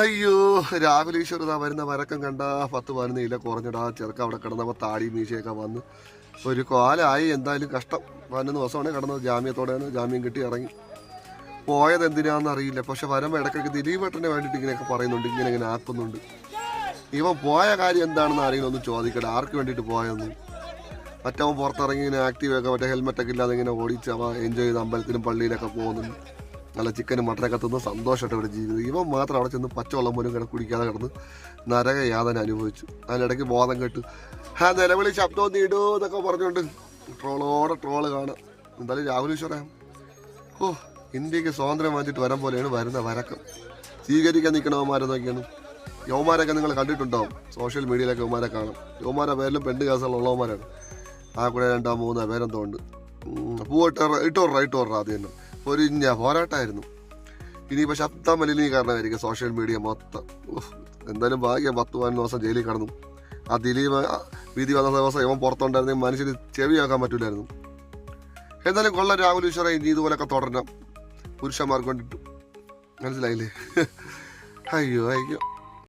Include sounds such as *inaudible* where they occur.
അയ്യോ രാവിലെ ഈശ്വര വരുന്ന വരക്കം കണ്ട പത്ത് പതിനൊന്ന് ഇല കുറഞ്ഞിടാ. ചെറുക്ക അവിടെ കിടന്നപ്പോൾ താടി മീശയൊക്കെ വന്ന് ഒരു കാലായി. എന്തായാലും കഷ്ടം. പതിനൊന്ന് ദിവസമാണ് കിടന്നത്. ജാമ്യത്തോടെയാണ് ജാമ്യം കിട്ടി ഇറങ്ങി. പോയത് എന്തിനാന്ന് അറിയില്ല. പക്ഷെ വരുമ്പോൾ ഇടയ്ക്കിടയ്ക്ക് ദിലീപ് ഏട്ടനെ വേണ്ടിയിട്ട് ഇങ്ങനെയൊക്കെ പറയുന്നുണ്ട്. ഇങ്ങനെ ഇങ്ങനെ ആക്കുന്നുണ്ട്. ഇവൻ പോയ കാര്യം എന്താണെന്ന് ആരെങ്കിലും ഒന്ന് ചോദിക്കട്ടെ. ആർക്ക് വേണ്ടിയിട്ട് പോയെന്ന് മറ്റവൻ പുറത്തിറങ്ങി ഇങ്ങനെ ആക്റ്റീവ് ഒക്കെ മറ്റേ ഹെൽമെറ്റൊക്കെ ഇല്ലാതെ ഇങ്ങനെ ഓടിച്ച് അവ എൻജോയ് ചെയ്ത് അമ്പലത്തിലും പള്ളിയിലൊക്കെ പോകുന്നുണ്ട്. നല്ല ചിക്കനും മട്ടനൊക്കെ തിന്ന് സന്തോഷമായിട്ട് ഇവിടെ ജീവിതം ഇവൻ മാത്രം അവിടെ ചെന്ന് പച്ചവെള്ളം പോലും കിട കുടിക്കാതെ കിടന്ന് നരക യാതന അനുഭവിച്ചു. അതിനിടയ്ക്ക് ബോധം കെട്ടു ആ നിലവിളി ശബ്ദം നീടൂ എന്നൊക്കെ പറഞ്ഞുകൊണ്ട് ട്രോളോടെ ട്രോൾ കാണാം. എന്തായാലും രാഹുൽ ഈശ്വര ഓ ഇന്ത്യയ്ക്ക് സ്വാതന്ത്ര്യം വാങ്ങിച്ചിട്ട് വരാൻ പോലെയാണ് വരുന്ന വരക്കം. സ്വീകരിക്കാൻ നിൽക്കണവന്മാരെന്നൊക്കെയാണ് യൗമാരൊക്കെ നിങ്ങൾ കണ്ടിട്ടുണ്ടാവും സോഷ്യൽ മീഡിയയിലൊക്കെ യൗമാരെ കാണാം. യൗമാരെ പേരിലും പെണ്ണ് കേസുകളുള്ളവന്മാരാണ് ആ കൂടെ രണ്ടോ മൂന്നോ പേരെന്തോ ഉണ്ട്. ഇട്ടോ ഇട്ടോറ ഇട്ടോറ ആദ്യം തന്നെ. ഒരു ഇഞ്ഞ പോരാട്ടമായിരുന്നു. ഇനിയിപ്പോൾ ശബ്ദ മലിനീകരണമായിരിക്കും സോഷ്യൽ മീഡിയ മൊത്തം. എന്തായാലും ഭാഗ്യം പത്ത് പതിനൊന്ന് ദിവസം ജയിലിൽ കടന്നു. ആ ദിലീപ് വിധി വന്ന ദിവസം ഇവൻ പുറത്തുണ്ടായിരുന്നെങ്കിൽ മനുഷ്യന് ചെവിയാക്കാൻ പറ്റില്ലായിരുന്നു എന്തായാലും കൊള്ള രാഹുൽ ഈശ്വര ഇനി ഇതുപോലൊക്കെ തുടരണം. പുരുഷന്മാർക്ക് വേണ്ടിയിട്ടും. മനസ്സിലായില്ലേ? *laughs* അയ്യോ അയ്യോ.